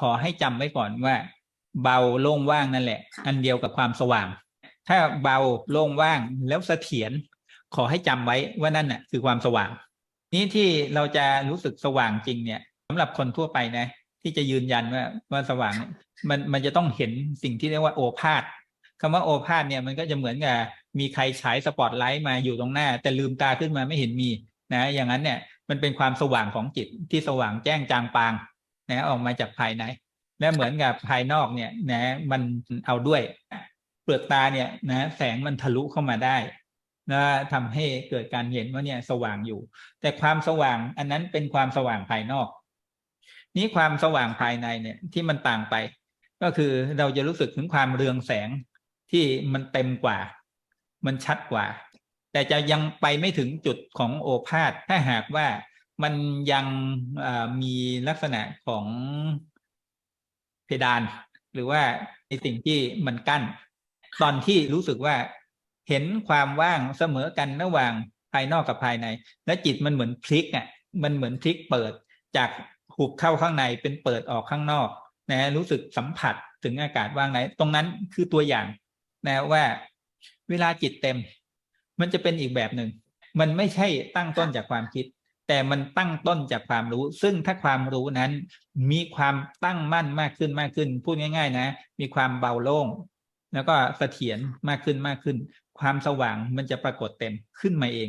ขอให้จำไว้ก่อนว่า เบาโล่งว่างนั่นแหละ อันเดียวกับความสว่าง ถ้าเบาโล่งว่างแล้วเสถียรขอให้จำไว้ว่านั่นน่ะ คือความสว่าง นี้ที่เราจะรู้สึกสว่างจริงเนี่ยสำหรับคนทั่วไปนะ ที่จะยืนยันว่าว่าสว่างเนี่ยมันมันจะต้องเห็นสิ่งที่เรียกว่าโอภาษคำว่าโอภาษเนี่ยมันก็จะเหมือนกับมีใครฉายสปอตไลท์มาอยู่ตรงหน้า แต่ลืมตาขึ้นมาไม่เห็นมีนะ อย่างนั้นเนี่ยมันเป็นความสว่างของจิตที่สว่างแจ้งจางปาง นะออกมาจากภายใน และเหมือนกับภายนอกเนี่ยนะมันเอาด้วยเปลือกตาเนี่ยนะแสงมันทะลุเข้ามาได้นะทำให้เกิดการเห็นว่าเนี่ยสว่างอยู่ แต่ความสว่างอันนั้นเป็นความสว่างภายนอก นี้ความสว่างภายในเนี่ยที่มันต่างไป ก็คือเราจะรู้สึกถึงความเรืองแสงที่มันเต็มกว่า มันชัดกว่า แต่จะยังไปไม่ถึงจุดของโอภาษถ้าหากว่า มันยังมีลักษณะของเพดาน หรือว่าในสิ่งที่มันกั้น ตอนที่รู้สึกว่าเห็นความว่างเสมอกันระหว่างภายนอกกับภายใน และจิตมันเหมือนพลิกอะมันเหมือนพลิกเปิดจากหุบเข้าข้างในเป็นเปิดออกข้างนอกนะรู้สึกสัมผัสถึงอากาศว่างไหน ตรงนั้นคือตัวอย่างนะว่าเวลาจิตเต็ม มันจะเป็นอีกแบบหนึ่ง มันไม่ใช่ตั้งต้นจากความคิด แต่มันตั้งต้นจากความรู้ ซึ่งถ้าความรู้นั้น มีความตั้งมั่นมากขึ้นมากขึ้น พูดง่าย ๆ นะ มีความเบาโล่ง แล้วก็เสถียรมากขึ้นมากขึ้น ความสว่างมันจะปรากฏเต็มขึ้นมาเอง